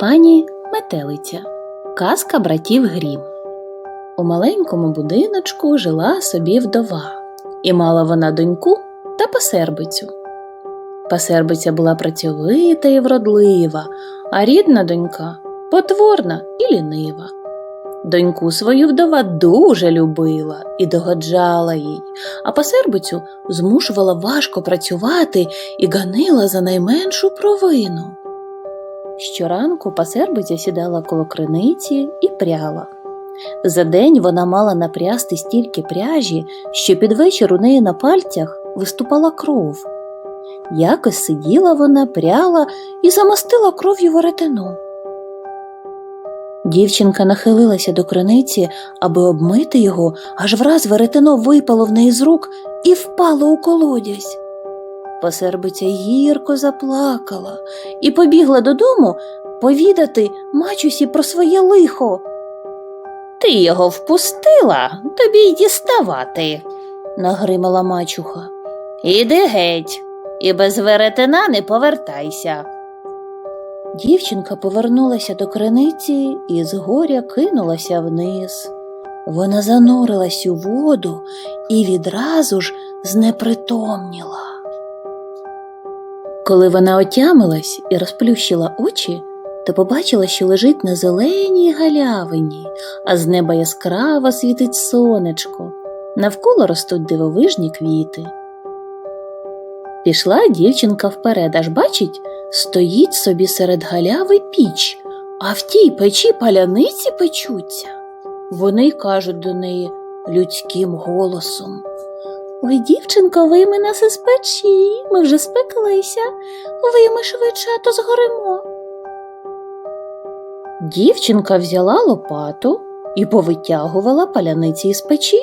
Пані Метелиця. Казка братів Грім. У маленькому будиночку жила собі вдова, і мала вона доньку та пасербицю. Пасербиця була працьовита і вродлива, а рідна донька потворна і лінива. Доньку свою вдова дуже любила і догоджала їй, а пасербицю змушувала важко працювати і ганила за найменшу провину. Щоранку пасербиця сідала коло криниці і пряла. За день вона мала напрясти стільки пряжі, що під вечір у неї на пальцях виступала кров. Якось сиділа вона, пряла і замастила кров'ю веретено. Дівчинка нахилилася до криниці, аби обмити його, аж враз веретено випало в неї з рук і впало у колодязь. Посербиця гірко заплакала і побігла додому повідати мачусі про своє лихо. Ти його впустила, тобі й діставати, нагримала мачуха. Іди геть, і без веретена не повертайся. Дівчинка повернулася до криниці і з горя кинулася вниз. Вона занурилась у воду і відразу ж знепритомніла. Коли вона отямилась і розплющила очі, то побачила, що лежить на зеленій галявині, а з неба яскраво світить сонечко. Навколо ростуть дивовижні квіти. Пішла дівчинка вперед, аж бачить, стоїть собі серед галяви піч, а в тій печі паляниці печуться. Вони кажуть до неї людським голосом. Ой, дівчинко, вийми нас із печі, ми вже спеклися, вийми швидше, а то згоримо. Дівчинка взяла лопату і повитягувала паляниці із печі.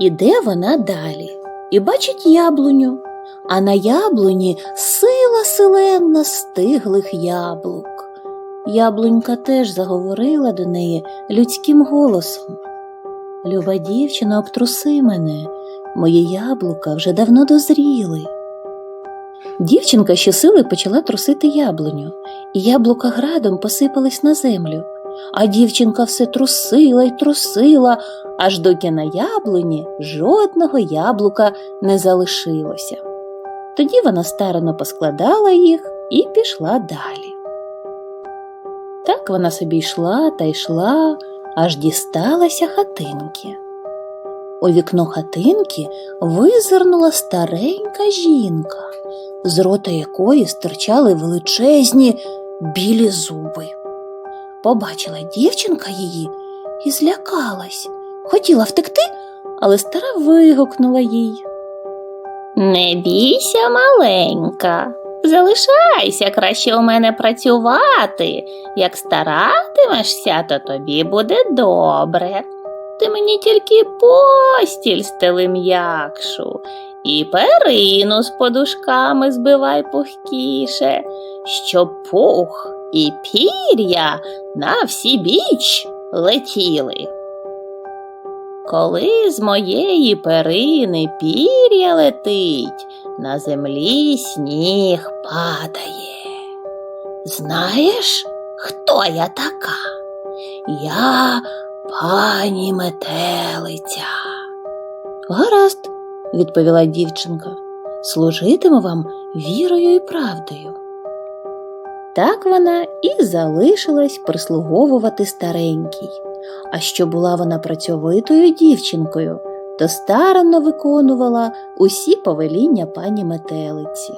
Іде вона далі і бачить яблуню, а на яблуні сила силенна стиглих яблук. Яблунька теж заговорила до неї людським голосом. Люба дівчина, обтруси мене, мої яблука вже давно дозріли. Дівчинка щосили почала трусити яблуню, і яблука градом посипались на землю, а дівчинка все трусила й трусила, аж доки на яблуні жодного яблука не залишилося. Тоді вона старано поскладала їх і пішла далі. Так вона собі йшла та йшла, аж дісталася хатинки. У вікно хатинки визирнула старенька жінка, з рота якої стирчали величезні білі зуби. Побачила дівчинка її і злякалась. Хотіла втекти, але стара вигукнула їй. Не бійся, маленька, залишайся краще у мене працювати. Як старатимешся, то тобі буде добре. Ти мені тільки постіль стели м'якшу, і перину з подушками збивай пухкіше, щоб пух і пір'я на всі біч летіли. Коли з моєї перини пір'я летить, на землі сніг падає. Знаєш, хто я така? Я пані метелиця. Гаразд, відповіла дівчинка, служитиму вам вірою і правдою. Так вона і залишилась прислуговувати старенькій. А що була вона працьовитою дівчинкою, то старанно виконувала усі повеління пані метелиці.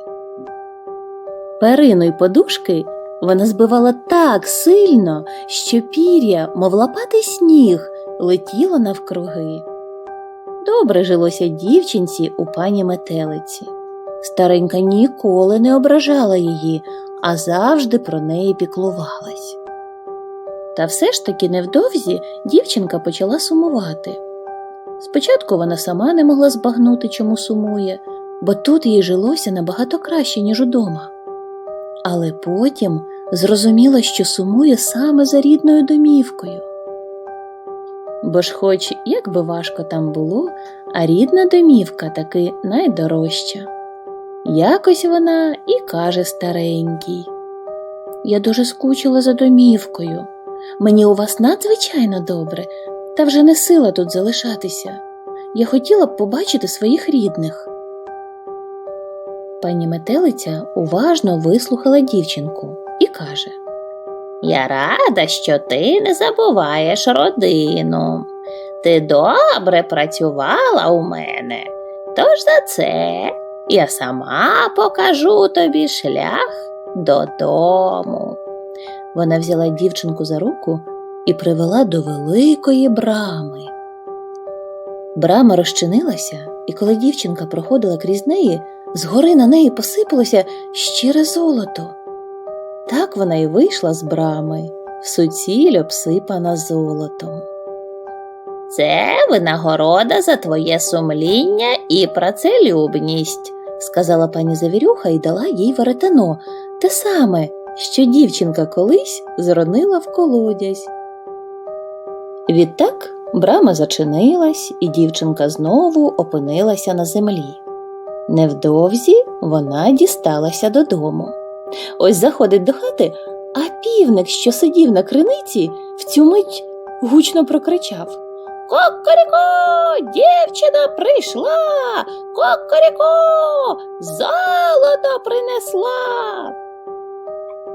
Перину й подушки вона збивала так сильно, що пір'я, мов лопатий сніг, летіло навкруги. Добре жилося дівчинці у пані метелиці. Старенька ніколи не ображала її, а завжди про неї піклувалась. Та все ж таки невдовзі дівчинка почала сумувати. Спочатку вона сама не могла збагнути, чому сумує, бо тут їй жилося набагато краще, ніж удома. Але потім зрозуміла, що сумує саме за рідною домівкою. Бо ж, хоч як би важко там було, а рідна домівка таки найдорожча. Якось вона і каже старенькій. Я дуже скучила за домівкою. Мені у вас надзвичайно добре, та вже не сила тут залишатися. Я хотіла б побачити своїх рідних. Пані метелиця уважно вислухала дівчинку і каже Я рада, що ти не забуваєш родину. Ти добре працювала у мене, тож за це я сама покажу тобі шлях додому. Вона взяла дівчинку за руку і привела до великої брами. Брама розчинилася, і коли дівчинка проходила крізь неї, згори на неї посипалося щире золото. Так вона й вийшла з брами, суціль обсипана золотом. Це винагорода за твоє сумління і працелюбність, сказала пані Завірюха і дала їй веретено, те саме, що дівчинка колись зронила в колодязь. Відтак брама зачинилась, і дівчинка знову опинилася на землі. Невдовзі вона дісталася додому. Ось заходить до хати, а півник, що сидів на криниці, в цю мить гучно прокричав Кокоріко, дівчина прийшла. Кокоріко, золото принесла.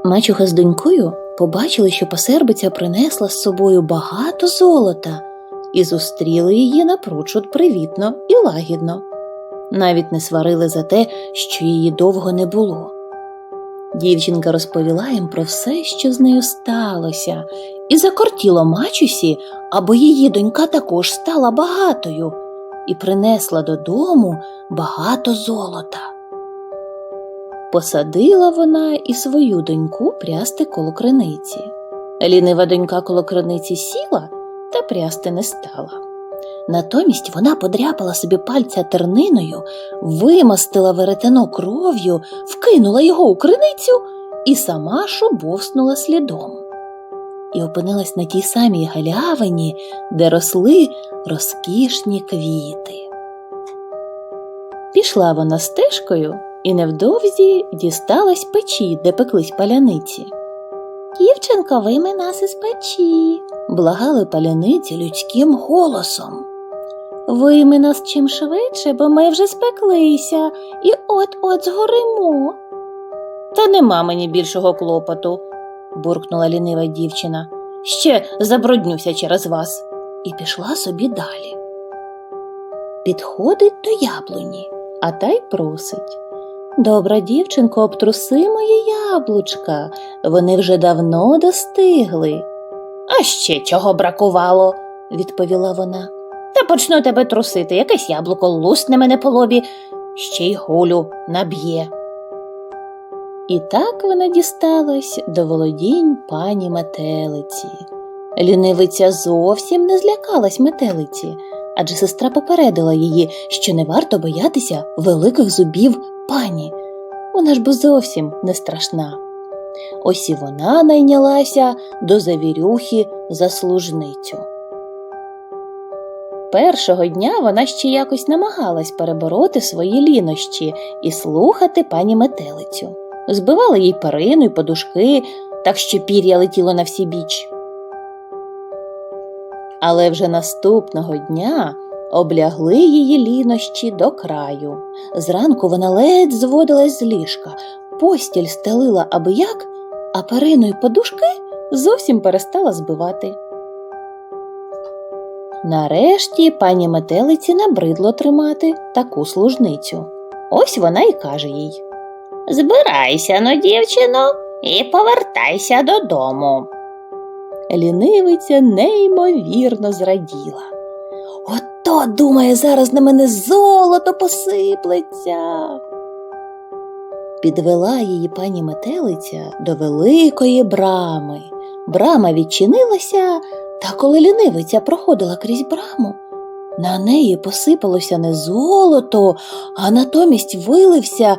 Мачуха з донькою побачили, що посербиця принесла з собою багато золота і зустріли її напрочуд привітно і лагідно. Навіть не сварили за те, що її довго не було. Дівчинка розповіла їм про все, що з нею сталося, і закортіло мачусі, аби її донька також стала багатою і принесла додому багато золота. Посадила вона і свою доньку прясти коло криниці. Лінива донька коло криниці сіла та прясти не стала. Натомість вона подряпала собі пальця терниною, вимастила веретено кров'ю, вкинула його у криницю і сама шубовснула слідом. І опинилась на тій самій галявині, де росли розкішні квіти. Пішла вона стежкою і невдовзі дісталась печі, де пеклись паляниці. Дівчинко, вийми нас із печі, благали паляниці людським голосом. Вийми нас чим швидше, бо ми вже спеклися і от-от згоримо. Та нема мені більшого клопоту, буркнула лінива дівчина. Ще забруднюся через вас, і пішла собі далі. Підходить до яблуні, а та й просить. Добра дівчинко, обтруси моє яблучка, вони вже давно достигли. А ще чого бракувало, відповіла вона. Та почну тебе трусити, якесь яблуко лусне мене по лобі, ще й гулю наб'є. І так вона дісталась до володінь пані метелиці. Лінивиця зовсім не злякалась метелиці, адже сестра попередила її, що не варто боятися великих зубів пані. Вона ж бо зовсім не страшна. Ось і вона найнялася до завірюхи за служницю. Першого дня вона ще якось намагалась перебороти свої лінощі і слухати пані метелицю. Збивала їй перину й подушки, так що пір'я летіло на всі біч. Але вже наступного дня облягли її лінощі до краю. Зранку вона ледь зводилась з ліжка, постіль стелила аби як, а перину й подушки зовсім перестала збивати. Нарешті пані метелиці набридло тримати таку служницю. Ось вона й каже їй Збирайся но, дівчино, і повертайся додому. Лінивиця неймовірно зраділа. Ото, думає, зараз на мене золото посиплеться. Підвела її пані метелиця до великої брами. Брама відчинилася, та коли лінивиця проходила крізь браму, на неї посипалося не золото, а натомість вилився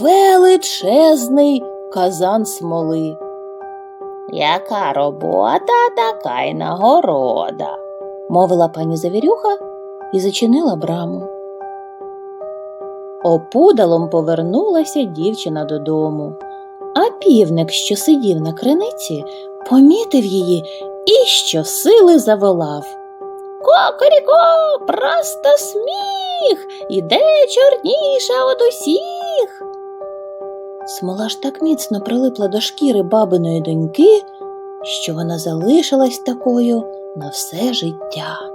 величезний казан смоли. Яка робота, така й нагорода, мовила пані Завірюха і зачинила браму. Опудалом повернулася дівчина додому. А півник, що сидів на криниці, помітив її і щосили заволав. Кокоріко, просто сміх, іде чорніша од усіх. Смола ж так міцно прилипла до шкіри бабиної доньки, що вона залишилась такою на все життя.